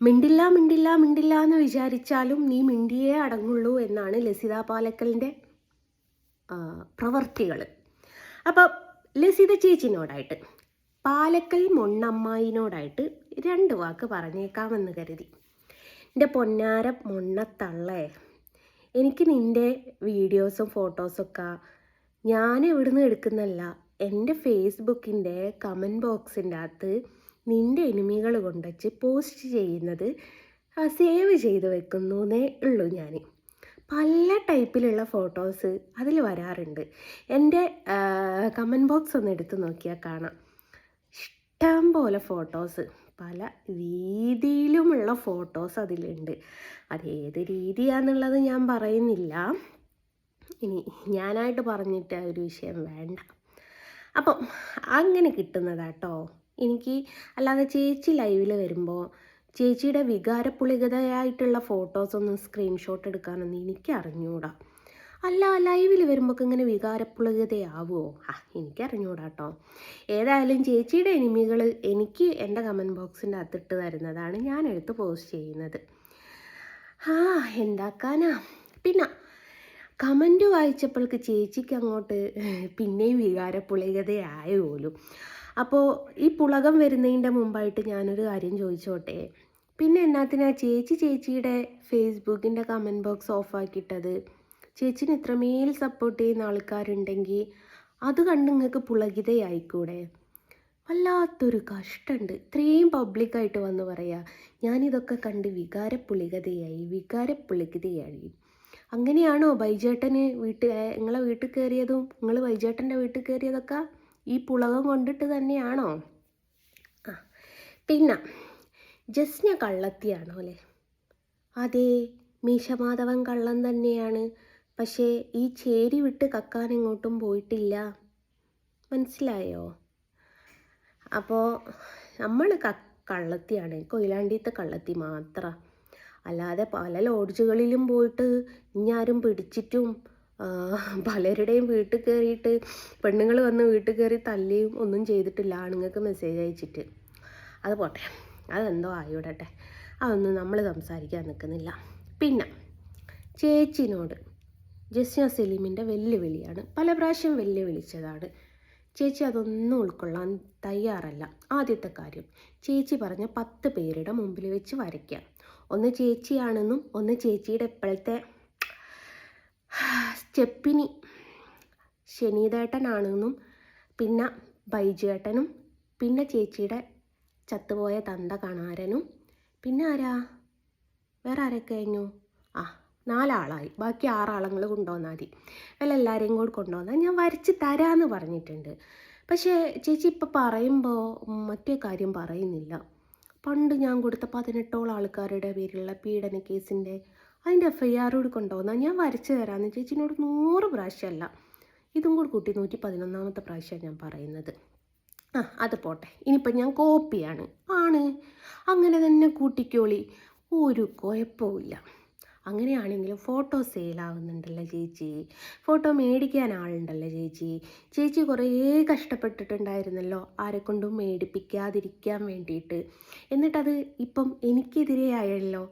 മിണ്ടില്ല മിണ്ടില്ല മിണ്ടില്ല എന്ന് വിചാരിച്ചാലും നീ മിണ്ടിയേ അടങ്ങുള്ളൂ എന്നാണ് ലസിത പാലക്കലിന്റെ പ്രവർത്തികൾ അപ്പോൾ ലസിത ചേച്ചിനോടായിട്ട് പാലക്കൽ മൊണ്ണമ്മായിനോടായിട്ട് രണ്ട് വാക്ക് പറഞ്ഞേക്കാമെന്ന് കരുതി. എന്റെ പൊന്നാര മൊണ്ണത്തള്ളേ എനിക്ക് നിന്റെ വീഡിയോസും ഫോട്ടോസൊക്കെ ഞാൻ എവിടുന്ന് എടുക്കുന്നല്ല എന്റെ ഫേസ്ബുക്കിന്റെ കമന്റ് ബോക്സിന്റെ അകത്ത് നിന്റെ എനിമികൾ കൊണ്ടുവച്ച് പോസ്റ്റ് ചെയ്യുന്നത് സേവ് ചെയ്ത് വെക്കുന്നു എന്നേ ഉള്ളൂ ഞാൻ. പല ടൈപ്പിലുള്ള ഫോട്ടോസ് അതിൽ വരാറുണ്ട്. എന്റെ കമന്റ് ബോക്സ് ഒന്ന് എടുത്ത് നോക്കിയാൽ കാണാം. ഇഷ്ടം പോലെ ഫോട്ടോസ് പല രീതിയിലുമുള്ള ഫോട്ടോസ് അതിലുണ്ട്. അത് ഏത് രീതിയാണെന്നുള്ളത് ഞാൻ പറയുന്നില്ല. ഇനി ഞാനായിട്ട് പറഞ്ഞിട്ട് ഒരു വിഷയം വേണ്ട. അപ്പം അങ്ങനെ കിട്ടുന്നതാട്ടോ. എനിക്ക് അല്ലാതെ ചേച്ചി ലൈവിൽ വരുമ്പോൾ ചേച്ചിയുടെ വികാരപുളികതയായിട്ടുള്ള ഫോട്ടോസൊന്നും സ്ക്രീൻഷോട്ട് എടുക്കാനൊന്നും എനിക്ക് അറിഞ്ഞൂടാ. അല്ല ലൈവിൽ വരുമ്പോൾ ഇങ്ങനെ വികാരപ്പുളികതയാവുമോ ആ എനിക്കറിഞ്ഞൂടാ കേട്ടോ ഏതായാലും ചേച്ചിയുടെ എനിമികൾ എനിക്ക് എന്റെ കമന്റ് ബോക്സിന്റെ അകത്തിട്ട് തരുന്നതാണ് ഞാൻ എടുത്ത് പോസ്റ്റ് ചെയ്യുന്നത്. ആ എന്താക്കാനാ? പിന്നെ കമന്റ് വായിച്ചപ്പോൾക്ക് ചേച്ചിക്ക് അങ്ങോട്ട് പിന്നെയും വികാരപ്പുളികതയായ പോലും. അപ്പോൾ ഈ പുളകം വരുന്നതിന്റെ മുമ്പായിട്ട് ഞാനൊരു കാര്യം ചോദിച്ചോട്ടെ? പിന്നെ എന്നാത്തിനാ ചേച്ചി ചേച്ചിയുടെ ഫേസ്ബുക്കിന്റെ കമന്റ് ബോക്സ് ഓഫാക്കിയിട്ടത്? ചേച്ചിന് ഇത്രമേൽ സപ്പോർട്ട് ചെയ്യുന്ന ആൾക്കാരുണ്ടെങ്കിൽ അത് കണ്ട് നിങ്ങൾക്ക് പുളകിതയായിക്കൂടെ? വല്ലാത്തൊരു കഷ്ടമുണ്ട് ഇത്രയും പബ്ലിക്കായിട്ട് വന്ന് പറയാ ഞാനിതൊക്കെ കണ്ട് വികാരപ്പുളികതയായി വികാരപ്പുളികതയായി. അങ്ങനെയാണോ ബൈജേട്ടന് വീട്ടിൽ നിങ്ങളെ വീട്ടിൽ കയറിയതും നിങ്ങൾ ബൈജേട്ടന്റെ വീട്ടിൽ കയറിയതൊക്കെ? ഈ പുളകം കൊണ്ടിട്ട് തന്നെയാണോ? ആ പിന്നെ ജസ്ന കള്ളത്തിയാണോ അല്ലേ? അതെ മീശമാധവൻ കള്ളൻ തന്നെയാണ്. പക്ഷേ ഈ ചേരി വിട്ട് കക്കാൻ എങ്ങോട്ടും പോയിട്ടില്ല. മനസ്സിലായോ? അപ്പോൾ നമ്മൾ ക കള്ളത്തിയാണ്. കൊയിലാണ്ടിയത്തെ കള്ളത്തി മാത്രം. അല്ലാതെ പല ലോഡ്ജുകളിലും പോയിട്ട് ഇനി ആരും പിടിച്ചിട്ടും പലരുടെയും വീട്ടിൽ കയറിയിട്ട് പെണ്ണുങ്ങൾ വന്ന് വീട്ടിൽ കയറി തല്ലിയും ഒന്നും ചെയ്തിട്ടില്ല ആണുങ്ങൾക്ക് മെസ്സേജ് അയച്ചിട്ട്. അത് പോട്ടെ അതെന്തോ ആയിവിടട്ടെ. അതൊന്നും നമ്മൾ സംസാരിക്കാൻ നിൽക്കുന്നില്ല. പിന്നെ ചേച്ചിനോട് ജസ്ന സലീമിന്റെ വെല്ലുവിളിയാണ് പല പ്രാവശ്യം വെല്ലുവിളിച്ചതാണ്. ചേച്ചി അതൊന്നും ഉൾക്കൊള്ളാൻ തയ്യാറല്ല. ആദ്യത്തെ കാര്യം ചേച്ചി പറഞ്ഞ പത്ത് പേരുടെ മുമ്പിൽ വെച്ച് വരയ്ക്കാം. ഒന്ന് ചേച്ചിയാണെന്നും ഒന്ന് ചേച്ചിയുടെ ഇപ്പോഴത്തെ സ്റ്റെപ്പിനി. ശനീതേട്ടനാണെന്നും പിന്നെ ബൈജേട്ടനും പിന്നെ ചേച്ചിയുടെ ചത്തുപോയ തന്ത കണാരനും. പിന്നെ ആരാ? വേറെ ആരൊക്കെ കഴിഞ്ഞു? ആ നാലാളായി. ബാക്കി ആറാളങ്ങൾ കൊണ്ടുവന്നാൽ മതി. അല്ല എല്ലാവരെയും കൂടി കൊണ്ടുവന്നാൽ ഞാൻ വരച്ച് തരാമെന്ന് പറഞ്ഞിട്ടുണ്ട്. പക്ഷേ ചേച്ചി ഇപ്പോൾ പറയുമ്പോൾ മറ്റേ കാര്യം പറയുന്നില്ല. പണ്ട് ഞാൻ കൊടുത്ത പതിനെട്ടോളം ആൾക്കാരുടെ പേരിലുള്ള പീഡന കേസിന്റെ അതിന്റെ എഫ് ഐ ആർ കൂടി കൊണ്ടുവന്നാൽ ഞാൻ വരച്ച് തരാമെന്ന് ചേച്ചിനോട് നൂറ് പ്രാവശ്യമല്ല. ഇതും കൂടി കൂട്ടി നൂറ്റി പതിനൊന്നാമത്തെ പ്രാവശ്യമാണ് ഞാൻ പറയുന്നത്. ആ അത് പോട്ടെ. ഇനിയിപ്പം ഞാൻ കോപ്പിയാണ്. ആണ്. അങ്ങനെ തന്നെ കൂട്ടിക്കോളി. ഒരു കുഴപ്പമില്ല അങ്ങനെയാണെങ്കിലും ഫോട്ടോ സെയിലാവുന്നുണ്ടല്ലോ ചേച്ചി. ഫോട്ടോ മേടിക്കാൻ ആളുണ്ടല്ലോ ചേച്ചി. ചേച്ചി കുറേ കഷ്ടപ്പെട്ടിട്ടുണ്ടായിരുന്നല്ലോ ആരെക്കൊണ്ടും മേടിപ്പിക്കാതിരിക്കാൻ വേണ്ടിയിട്ട്. എന്നിട്ടത് ഇപ്പം എനിക്കെതിരെയായല്ലോ.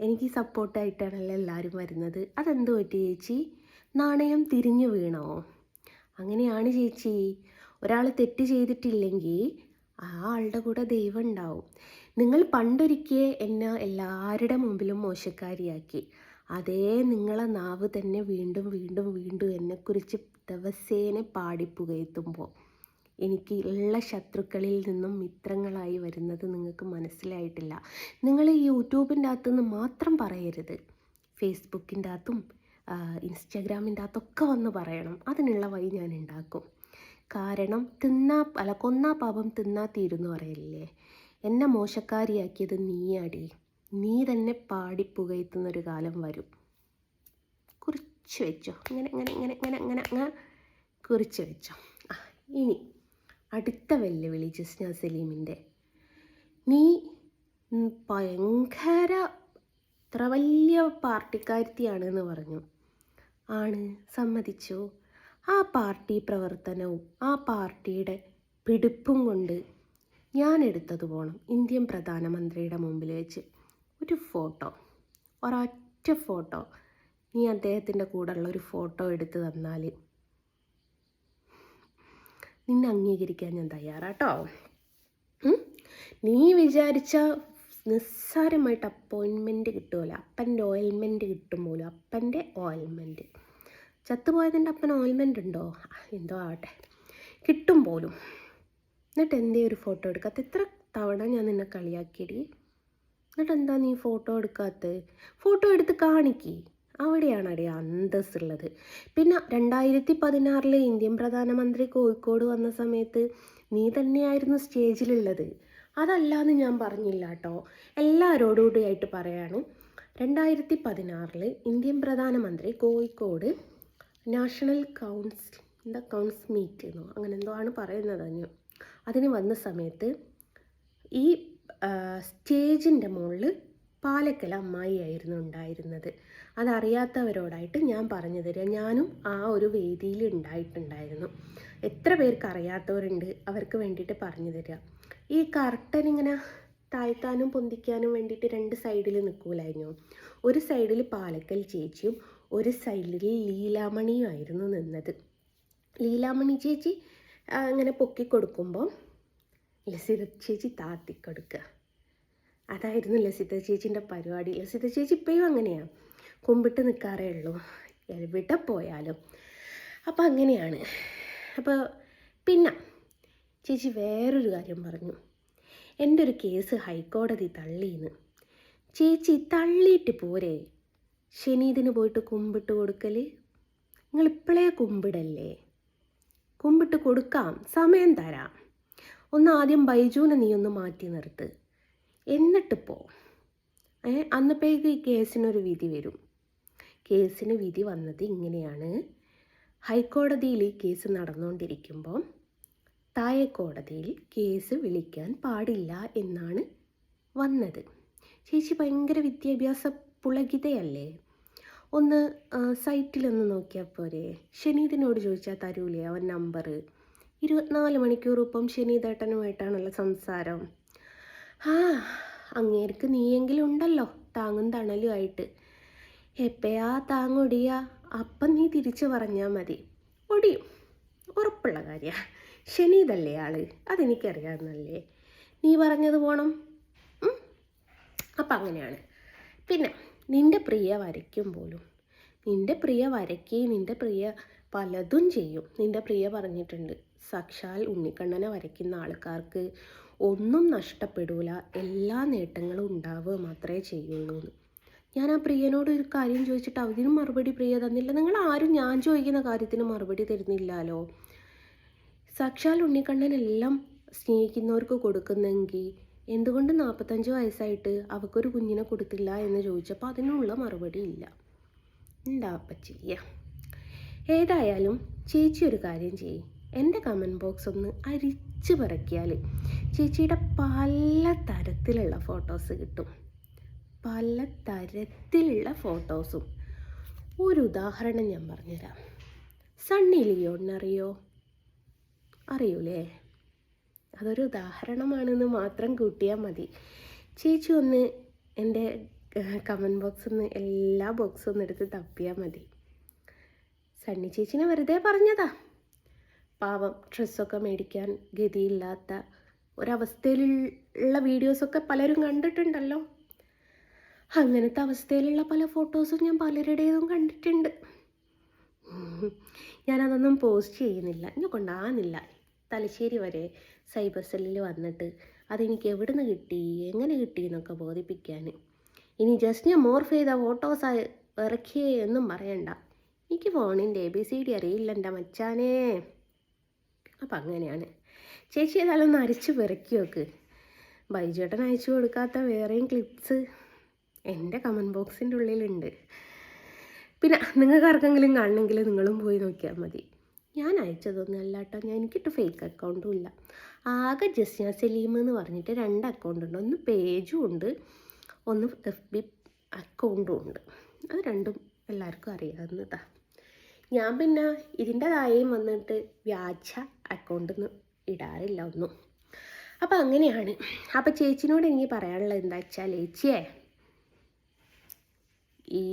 എനിക്ക് സപ്പോർട്ടായിട്ടാണല്ലോ എല്ലാവരും വരുന്നത്. അതെന്ത് പറ്റി ചേച്ചി? നാണയം തിരിഞ്ഞു വീണോ? അങ്ങനെയാണ് ചേച്ചി. ഒരാൾ തെറ്റ് ചെയ്തിട്ടില്ലെങ്കിൽ ആ ആളുടെ കൂടെ ദൈവം ഉണ്ടാവും. നിങ്ങൾ പണ്ടൊരിക്കൽ എന്നെ എല്ലാവരുടെ മുമ്പിലും മോശക്കാരിയാക്കി. അതേ നിങ്ങളെ നാവ് തന്നെ വീണ്ടും വീണ്ടും വീണ്ടും എന്നെക്കുറിച്ച് ദിവസേന പാടിപ്പുകയത്തുമ്പോൾ. എനിക്ക് ഉള്ള ശത്രുക്കളിൽ നിന്നും മിത്രങ്ങളായി വരുന്നത് നിങ്ങൾക്ക് മനസ്സിലായിട്ടില്ല. നിങ്ങൾ ഈ യൂട്യൂബിന്റെ അകത്തുനിന്ന് മാത്രം പറയരുത്. ഫേസ്ബുക്കിന്റെ അകത്തും ഇൻസ്റ്റാഗ്രാമിന്റെ അകത്തൊക്കെ വന്ന് പറയണം. അതിനുള്ള വഴി ഞാൻ ഉണ്ടാക്കും. കാരണം തിന്നാ അല്ല കൊന്നാ പാപം തിന്നാ തീരുന്നു പറയല്ലേ എന്നെ മോശക്കാരിയാക്കിയത് നീയാടി. നീ തന്നെ പാടി പുകയത്തുന്നൊരു കാലം വരും. കുറിച്ച് വെച്ചോ. ഇങ്ങനെ ഇങ്ങനെ ഇങ്ങനെ ഇങ്ങനെ ഇങ്ങനെ അങ്ങനെ കുറിച്ച് വെച്ചോ. ഇനി അടുത്ത വെല്ലുവിളി ജസ്ന സലീമിന്റെ. നീ ഭയങ്കര ഇത്ര വലിയ പാർട്ടിക്കാരത്തിയാണെന്ന് പറഞ്ഞു. ആണ് സമ്മതിച്ചു. ആ പാർട്ടി പ്രവർത്തനവും ആ പാർട്ടിയുടെ പിടിപ്പും കൊണ്ട് ഞാൻ എടുത്തത് പോകണം ഇന്ത്യൻ പ്രധാനമന്ത്രിയുടെ മുമ്പിൽ വെച്ച്. ഒരു ഫോട്ടോ ഒരൊറ്റ ഫോട്ടോ. നീ അദ്ദേഹത്തിന്റെ കൂടെയുള്ള ഒരു ഫോട്ടോ എടുത്തു തന്നാൽ നിന്നെ അംഗീകരിക്കാൻ ഞാൻ തയ്യാറാട്ടോ? നീ വിചാരിച്ച നിസ്സാരമായിട്ട് അപ്പോയിൻമെന്റ് കിട്ടുമല്ലോ അപ്പന്റെ ഓയിൽമെന്റ് കിട്ടും പോലും. അപ്പന്റെ ഓയിൽമെന്റ് ചത്തുപോയതിന്റെ അപ്പൻ ഓയിൽമെന്റ് ഉണ്ടോ? എന്തോ ആവട്ടെ. കിട്ടും പോലും. എന്നിട്ട് എന്തേ ഒരു ഫോട്ടോ എടുക്കാത്ത? എത്ര തവണ ഞാൻ നിന്നെ കളിയാക്കിയടി. എന്നിട്ട് എന്താ നീ ഫോട്ടോ എടുക്കാത്തത്? ഫോട്ടോ എടുത്ത് കാണിക്കി. അവിടെയാണ് അടി അന്തസ് ഉള്ളത് പിന്നെ രണ്ടായിരത്തി പതിനാറിൽ ഇന്ത്യൻ പ്രധാനമന്ത്രി കോഴിക്കോട് വന്ന സമയത്ത് നീ തന്നെയായിരുന്നു സ്റ്റേജിലുള്ളത്. അതല്ലാന്ന് ഞാൻ പറഞ്ഞില്ല കേട്ടോ എല്ലാവരോടും കൂടിയായിട്ട് പറയാണ്. രണ്ടായിരത്തി പതിനാറിൽ ഇന്ത്യൻ പ്രധാനമന്ത്രി കോഴിക്കോട് നാഷണൽ കൗൺസിൽ എന്താ കൗൺസ് മീറ്റ് എന്നോ അങ്ങനെ എന്തോ ആണ് പറയുന്നത് അതിന് അതിന് വന്ന സമയത്ത് ഈ സ്റ്റേജിന്റെ മുകളിൽ പാലക്കൽ അമ്മായിയായിരുന്നു ഉണ്ടായിരുന്നത്. അതറിയാത്തവരോടായിട്ട് ഞാൻ പറഞ്ഞു തരാം. ഞാനും ആ ഒരു വേദിയിൽ ഉണ്ടായിട്ടുണ്ടായിരുന്നു. എത്ര പേർക്ക് അറിയാത്തവരുണ്ട് അവർക്ക് വേണ്ടിയിട്ട് പറഞ്ഞു തരാം. ഈ കർട്ടൻ ഇങ്ങനെ താഴ്ത്താനും പൊന്തിക്കാനും വേണ്ടിയിട്ട് രണ്ട് സൈഡിൽ നിൽക്കൂലായിരുന്നു. ഒരു സൈഡിൽ പാലക്കൽ ചേച്ചിയും ഒരു സൈഡിൽ ലീലാമണിയും ആയിരുന്നു നിന്നത്. ലീലാമണി ചേച്ചി അങ്ങനെ പൊക്കി കൊടുക്കുമ്പോൾ ലസിത ചേച്ചി താത്തിക്കൊടുക്കുക. അതായിരുന്നു ലസിത ചേച്ചിന്റെ പരിപാടി. ലസിത ചേച്ചി ഇപ്പോഴും അങ്ങനെയാണ് കുമ്പിട്ട് നിൽക്കാറേ ഉള്ളൂ. എവിടെ പോയാലും. അപ്പോൾ അങ്ങനെയാണ്. അപ്പോൾ പിന്നെ ചേച്ചി വേറൊരു കാര്യം പറഞ്ഞു. എന്റെ ഒരു കേസ് ഹൈക്കോടതി തള്ളിയെന്ന്. ചേച്ചി തള്ളിയിട്ട് പോരെ? ശനീതിന് പോയിട്ട് കുമ്പിട്ട് കൊടുക്കൽ നിങ്ങൾ ഇപ്പോഴേ കുമ്പിടല്ലേ? കുമ്പിട്ട് കൊടുക്കാം. സമയം തരാം. ഒന്ന് ആദ്യം ബൈജുവിനെ നീ ഒന്ന് മാറ്റി നിർത്ത്. എന്നിട്ട് പോ. അന്നപ്പോഴേക്ക് ഈ കേസിനൊരു വിധി വരും. കേസിന് വിധി വന്നത് ഇങ്ങനെയാണ്. ഹൈക്കോടതിയിൽ ഈ കേസ് നടന്നുകൊണ്ടിരിക്കുമ്പോൾ തായക്കോടതിയിൽ കേസ് വിളിക്കാൻ പാടില്ല എന്നാണ് വന്നത്. ചേച്ചി ഭയങ്കര വിദ്യാഭ്യാസ പുളകിതയല്ലേ? ഒന്ന് സൈറ്റിലൊന്ന് നോക്കിയാൽ പോരെ. ഷനീദിനോട് ചോദിച്ചാൽ തരൂലേ അവൻ നമ്പർ ഇരുപത്തിനാല് മണിക്കൂർ ഇപ്പം സംസാരം. ആ അങ്ങേർക്ക് നീയെങ്കിലും ഉണ്ടല്ലോ താങ്ങും തണലുമായിട്ട്. എപ്പയാ താങ്ങൊടിയാ? അപ്പം നീ തിരിച്ചു പറഞ്ഞാൽ മതി. ഒടിയും. ഉറപ്പുള്ള കാര്യമാണ് ഇതല്ലേ ആൾ? അതെനിക്കറിയാവുന്നല്ലേ നീ പറഞ്ഞത് പോണം? അപ്പം അങ്ങനെയാണ്. പിന്നെ നിന്റെ പ്രിയ വരയ്ക്കും പോലും. നിന്റെ പ്രിയ വരയ്ക്കുകയും നിന്റെ പ്രിയ പലതും ചെയ്യും. നിന്റെ പ്രിയ പറഞ്ഞിട്ടുണ്ട്. സാക്ഷാൽ ഉണ്ണിക്കണ്ണനെ വരയ്ക്കുന്ന ആൾക്കാർക്ക് ഒന്നും നഷ്ടപ്പെടൂല. എല്ലാ നേട്ടങ്ങളും ഉണ്ടാവുക മാത്രമേ ചെയ്യുള്ളൂ എന്ന്. ഞാൻ ആ പ്രിയനോട് ഒരു കാര്യം ചോദിച്ചിട്ട് അതിനും മറുപടി പ്രിയ തന്നില്ല. നിങ്ങൾ ആരും ഞാൻ ചോദിക്കുന്ന കാര്യത്തിന് മറുപടി തരുന്നില്ലല്ലോ. സാക്ഷാൽ ഉണ്ണിക്കണ്ണൻ എല്ലാം സ്നേഹിക്കുന്നവർക്ക് കൊടുക്കുന്നെങ്കിൽ എന്തുകൊണ്ട് നാൽപ്പത്തഞ്ച് വയസ്സായിട്ട് അവക്കൊരു കുഞ്ഞിനെ കൊടുത്തില്ല എന്ന് ചോദിച്ചപ്പോൾ അതിനുള്ള മറുപടി ഇല്ല. ചെയ്യുക ഏതായാലും ചേച്ചി ഒരു കാര്യം ചെയ്യും. എന്റെ കമന്റ് ബോക്സ് ഒന്ന് അരിച്ച് പറക്കിയാൽ ചേച്ചിയുടെ പല തരത്തിലുള്ള ഫോട്ടോസ് കിട്ടും. പല തരത്തിലുള്ള ഫോട്ടോസും ഒരു ഉദാഹരണം ഞാൻ പറഞ്ഞുതരാം. സണ്ണി ലിയോണിനറിയോ അറിയൂലേ? അതൊരു ഉദാഹരണമാണെന്ന് മാത്രം കൂട്ടിയാൽ മതി. ചേച്ചി ഒന്ന് എന്റെ കമന്റ് ബോക്സ് ഒന്ന് എല്ലാ ബോക്സും ഒന്ന് എടുത്ത് തപ്പിയാൽ മതി. സണ്ണി ചേച്ചിനെ വെറുതെ പറഞ്ഞതാ. പാവം ഡ്രസ്സൊക്കെ മേടിക്കാൻ ഗതിയില്ലാത്ത ഒരവസ്ഥയിലുള്ള വീഡിയോസൊക്കെ പലരും കണ്ടിട്ടുണ്ടല്ലോ. അങ്ങനത്തെ അവസ്ഥയിലുള്ള പല ഫോട്ടോസും ഞാൻ പലരുടേതും കണ്ടിട്ടുണ്ട്. ഞാനതൊന്നും പോസ്റ്റ് ചെയ്യുന്നില്ല. എന്നെ കൊണ്ടാകുന്നില്ല തലശ്ശേരി വരെ സൈബർ സെല്ലിൽ വന്നിട്ട് അതെനിക്ക് എവിടുന്ന് കിട്ടി? എങ്ങനെ കിട്ടി എന്നൊക്കെ ബോധിപ്പിക്കാൻ ഇനി ജസ്റ്റ് ഞാൻ മോർഫ് ചെയ്ത ഫോട്ടോസ് ഇറക്കിയേ എന്നും പറയണ്ട. എനിക്ക് ഫോണിന്റെ എ ബി സി ഡി അറിയില്ല എന്റെ മച്ചാനേ. അപ്പം അങ്ങനെയാണ്. ചേച്ചി ഏതായാലും ഒന്ന് അരിച്ച് വെക്ക് ബൈജേട്ടൻ അയച്ചു കൊടുക്കാത്ത വേറെയും ക്ലിപ്സ് എന്റെ കമന്റ് ബോക്സിന്റെ ഉള്ളിലുണ്ട്. പിന്നെ നിങ്ങൾക്ക് ആർക്കെങ്കിലും കാണണമെങ്കിൽ നിങ്ങളും പോയി നോക്കിയാൽ മതി. ഞാൻ അയച്ചതൊന്നും അല്ല കേട്ടോ. ഞാൻ എനിക്കിട്ട് ഫേക്ക് അക്കൗണ്ടും ഇല്ല. ആകെ ജസ്ന സലീം എന്ന് പറഞ്ഞിട്ട് രണ്ട് അക്കൗണ്ട് ഉണ്ട്. ഒന്ന് പേജും ഉണ്ട്. ഒന്ന് എഫ് ബി അക്കൗണ്ടും ഉണ്ട്. അത് രണ്ടും എല്ലാവർക്കും അറിയാവുന്നതാണ് ഞാൻ പിന്നെ ഇതിന്റെതായും വന്നിട്ട് വ്യാജ അക്കൗണ്ടൊന്നും ഇടാറില്ല ഒന്നും. അപ്പോൾ അങ്ങനെയാണ്. അപ്പോൾ ചേച്ചിനോട് എനിക്ക് പറയാനുള്ളത് എന്താ വെച്ചാൽ ചേച്ചിയെ ഈ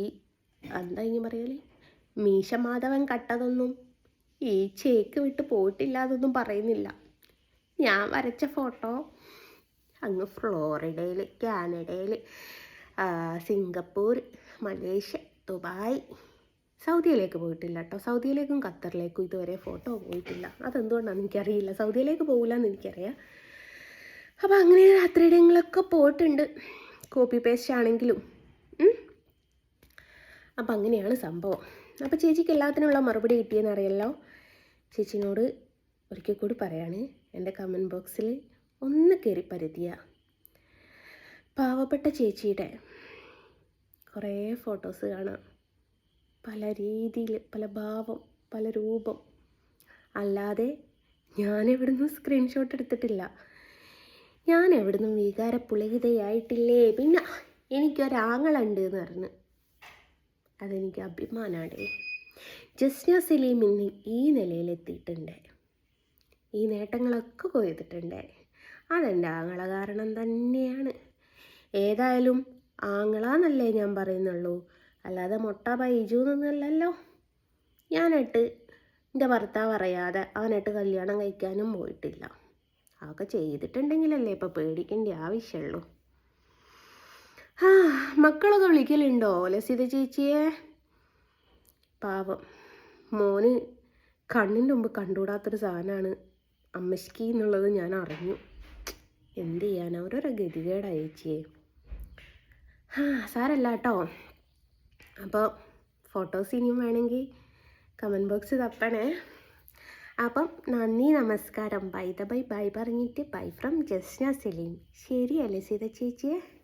എന്താ ഇനി പറയൽ? മീശ മാധവൻ കട്ടതൊന്നും ഈ ചേക്ക് വിട്ട് പോയിട്ടില്ല അതൊന്നും പറയുന്നില്ല. ഞാൻ വരച്ച ഫോട്ടോ അങ്ങ് ഫ്ലോറിഡയിൽ കാനഡയിൽ സിംഗപ്പൂർ മലേഷ്യ ദുബായ് സൗദിയിലേക്ക് പോയിട്ടില്ല കേട്ടോ സൗദിയിലേക്കും ഖത്തറിലേക്കും ഇതുവരെ ഫോട്ടോ പോയിട്ടില്ല. അതെന്തുകൊണ്ടാണെന്ന് എനിക്കറിയില്ല. സൗദിയിലേക്ക് പോകില്ല എന്ന് എനിക്കറിയാം. അപ്പോൾ അങ്ങനെ രാത്രിയിടങ്ങളൊക്കെ പോയിട്ടുണ്ട്. കോപ്പി പേസ്റ്റ് ആണെങ്കിലും. അപ്പം അങ്ങനെയാണ് സംഭവം. അപ്പോൾ ചേച്ചിക്ക് എല്ലാത്തിനുള്ള മറുപടി കിട്ടിയെന്ന് അറിയല്ലോ ചേച്ചിനോട് ഒരിക്കൽ കൂടി പറയാണ്. എന്റെ കമന്റ് ബോക്സിൽ ഒന്ന് കയറി പരുതിയ. പാവപ്പെട്ട ചേച്ചിയുടെ കുറേ ഫോട്ടോസ് കാണാം. പല രീതിയിൽ പല ഭാവം പല രൂപം. അല്ലാതെ ഞാൻ എവിടുന്നും സ്ക്രീൻഷോട്ട് എടുത്തിട്ടില്ല. ഞാൻ എവിടുന്നും വികാരപ്പുളകിതയായിട്ടില്ലേ പിന്നെ എനിക്കൊരാങ്ങളുണ്ട് എന്ന് പറഞ്ഞ്. അതെനിക്ക് അഭിമാനമാണ് ജസ്ന സലീം ഇന്ന് ഈ നിലയിലെത്തിയിട്ടുണ്ട്. ഈ നേട്ടങ്ങളൊക്കെ കൊയ്തിട്ടുണ്ട്. അതെന്റെ ആങ്ങള കാരണം തന്നെയാണ്. ഏതായാലും ആങ്ങളാന്നല്ലേ ഞാൻ പറയുന്നുള്ളൂ. അല്ലാതെ മുട്ട ബൈജു എന്നല്ലല്ലോ ഞാനായിട്ട് എന്റെ ഭർത്താവ് അറിയാതെ അവനായിട്ട് കല്യാണം കഴിക്കാനും പോയിട്ടില്ല. അതൊക്കെ ചെയ്തിട്ടുണ്ടെങ്കിലല്ലേ ഇപ്പോൾ പേടിക്കേണ്ട ആവശ്യമുള്ളൂ. ആ മക്കളൊക്കെ വിളിക്കലുണ്ടോ ലസിത ചേച്ചിയെ? പാവം. മോന് കണ്ണിന്റെ മുമ്പ് കണ്ടുകൂടാത്തൊരു സാധനമാണ് അമ്മശ്ക്കി എന്നുള്ളത് ഞാൻ അറിഞ്ഞു. എന്ത് ചെയ്യാൻ അവരൊരു ഗതികേടാ ചേച്ചിയെ. ആ സാരല്ല കേട്ടോ. അപ്പോൾ ഫോട്ടോസ് ഇനിയും വേണമെങ്കിൽ കമന്റ് ബോക്സ് തപ്പണേ. അപ്പം നന്ദി നമസ്കാരം. Bye the bye. ബൈ പറഞ്ഞിട്ട് ബൈ ഫ്രം ജസ്ന സെലീം. ശരിയല്ലേ സീത ചേച്ചിയെ.